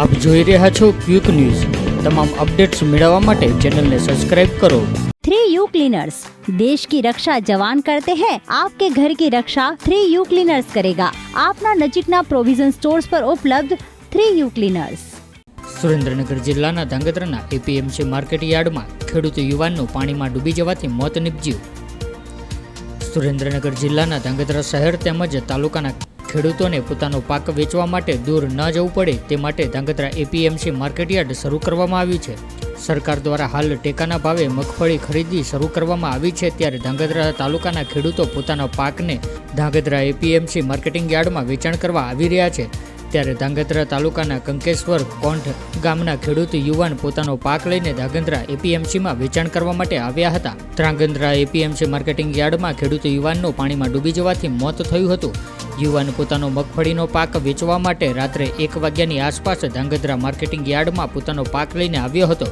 આપ જોઈ રહ્યા છો ક્વિક ન્યૂઝ. તમામ અપડેટ્સ મેળવવા માટે ચેનલને સબસ્ક્રાઇબ કરો. Three U cleaners. દેશ કી રક્ષા જવાન કરતે હૈ आपके घर की रक्षा थ्री यू ક્લીનર્સ કરેગા. આપના નજીકના પ્રોવિઝન સ્ટોર્સ પર ઉપલબ્ધ થ્રી યુ ક્લીનર્સ. સુરેન્દ્રનગર જિલ્લાના ધાંગધ્રાના એપીએમસી માર્કેટ યાર્ડમાં ખેડૂત યુવાનનું પાણીમાં ડૂબી જવાથી મોત નીપજ્યું. સુરેન્દ્રનગર જિલ્લાના ધાંગધ્રા શહેર તેમજ તાલુકાના ખેડૂતોને પોતાનો પાક વેચવા માટે દૂર ન જવું પડે તે માટે ધાંગધ્રા એપીએમસી માર્કેટ યાર્ડ શરૂ કરવામાં આવ્યું છે. સરકાર દ્વારા હાલ ટેકાના ભાવે મગફળી ખરીદી શરૂ કરવામાં આવી છે ત્યારે ધાંગધ્રા તાલુકાના ખેડૂતો પોતાના પાકને ધાંગધ્રા એપીએમસી માર્કેટિંગ યાર્ડમાં વેચાણ કરવા આવી રહ્યા છે. ત્યારે ધાંગધ્રા તાલુકાના કંકેશ્વર કોંઠ ગામના ખેડૂત યુવાન પોતાનો પાક લઈને ધાંગધ્રા એપીએમસીમાં વેચાણ કરવા માટે આવ્યા હતા. ધ્રાંગધ્રા એપીએમસી માર્કેટિંગ યાર્ડમાં ખેડૂત યુવાનનું પાણીમાં ડૂબી જવાથી મોત થયું હતું. યુવાન પોતાનો મગફળીનો પાક વેચવા માટે રાત્રે એક વાગ્યાની આસપાસ ધાંગધ્રા માર્કેટિંગ યાર્ડમાં પોતાનો પાક લઈને આવ્યો હતો.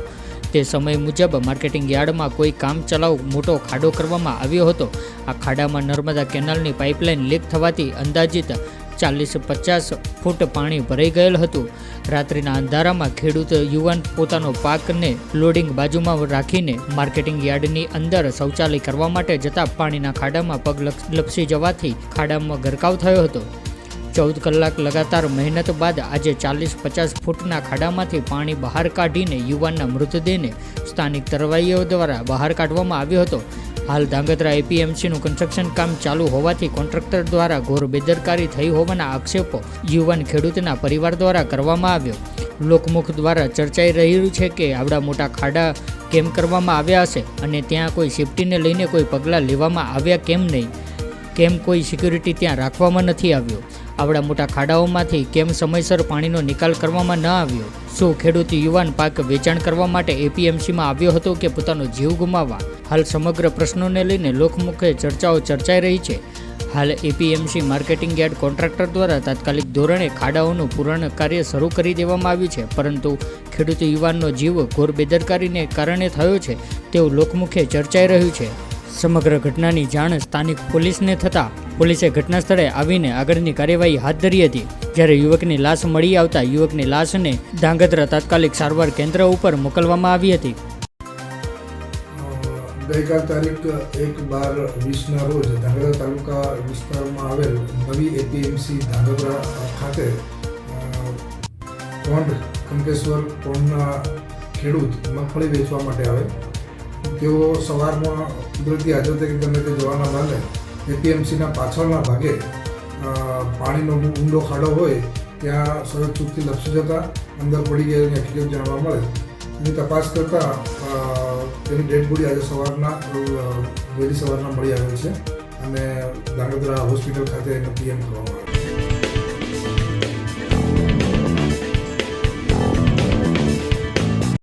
તે સમય મુજબ માર્કેટિંગ યાર્ડમાં કોઈ કામ ચલાવ મોટો ખાડો કરવામાં આવ્યો હતો. આ ખાડામાં નર્મદા કેનાલની પાઇપલાઇન લીક થવાથી અંદાજિત ચાલીસ પચાસ ફૂટ પાણી ભરાઈ ગયેલ હતું. રાત્રિના અંધારામાં ખેડૂત યુવાન પોતાનો પાકને લોડિંગ બાજુમાં રાખીને માર્કેટિંગ યાર્ડની અંદર શૌચાલય કરવા માટે જતા પાણીના ખાડામાં પગ લપ- લપસી જવાથી ખાડામાં ગરકાવ થયો હતો. ચૌદ કલાક લગાતાર મહેનત બાદ આજે ચાલીસ પચાસ ફૂટના ખાડામાંથી પાણી બહાર કાઢીને યુવાનના મૃતદેહને સ્થાનિક તરવાઈઓ દ્વારા બહાર કાઢવામાં આવ્યો હતો. હાલ ધાંગધ્રા એપીએમસીનું કન્સ્ટ્રક્શન કામ ચાલુ હોવાથી કોન્ટ્રાક્ટર દ્વારા ઘોર બેદરકારી થઈ હોવાના આક્ષેપો યુવાન ખેડૂતના પરિવાર દ્વારા કરવામાં આવ્યો. લોકમુખ દ્વારા ચર્ચાઈ રહ્યું છે કે આવડા મોટા ખાડા કેમ કરવામાં આવ્યા હશે અને ત્યાં કોઈ સેફટીને લઈને કોઈ પગલાં લેવામાં આવ્યા કેમ નહીં? કેમ કોઈ સિક્યુરિટી ત્યાં રાખવામાં નથી આવ્યો? આવડા મોટા ખાડાઓમાંથી કેમ સમયસર પાણીનો નિકાલ કરવામાં ન આવ્યો? શું ખેડૂત યુવાન પાક વેચાણ કરવા માટે એપીએમસીમાં આવ્યો હતો કે પોતાનો જીવ ગુમાવવા? હાલ સમગ્ર પ્રશ્નોને લઈને લોકમુખે ચર્ચાઓ ચર્ચાઈ રહી છે. હાલ એપીએમસી માર્કેટિંગ યાર્ડ કોન્ટ્રાક્ટર દ્વારા તાત્કાલિક ધોરણે ખાડાઓનું પૂરણ કાર્ય શરૂ કરી દેવામાં આવ્યું છે. પરંતુ ખેડૂત યુવાનનો જીવ ઘોર બેદરકારીને કારણે થયો છે તેવું લોકમુખે ચર્ચાઈ રહ્યું છે. સમગ્ર ઘટનાની જાણ સ્થાનિક પોલીસને થતાં પોલીસે ઘટના સ્થળે આવીને આગળની કાર્યવાહી હાથ ધરી હતી. જ્યારે યુવકની લાશ મળી આવતા યુવકની લાશને ધાંગધ્રા તાત્કાલિક સારવાર કેન્દ્ર ઉપર મોકલવામાં આવી હતી. ગઈકાલ તારીખ એક બાર વીસના રોજ ધાંગધ્રા તાલુકા વિસ્તારમાં આવેલ નવી એપીએમસી ધાંગધ્રા ખાતે કોંડ કંકેશ્વર કોંડના ખેડૂત મગફળી વેચવા માટે આવે. તેઓ સવારમાં કુદરતી હાજર ગમે તે જવાના બહાને એપીએમસીના પાછળના ભાગે પાણીનો ઊંડો ખાડો હોય, ત્યાં સરહદ ચૂકથી લપસી જતા અંદર પડી ગયેલી હકીકત જાણવા મળે. એની તપાસ કરતાં તેની ડેડ બોડી આજે સવારના વહેલી સવારના મળી આવેલ છે અને ધાંગધ્રા હોસ્પિટલ ખાતે એનો પીએમ કરવામાં આવ્યો.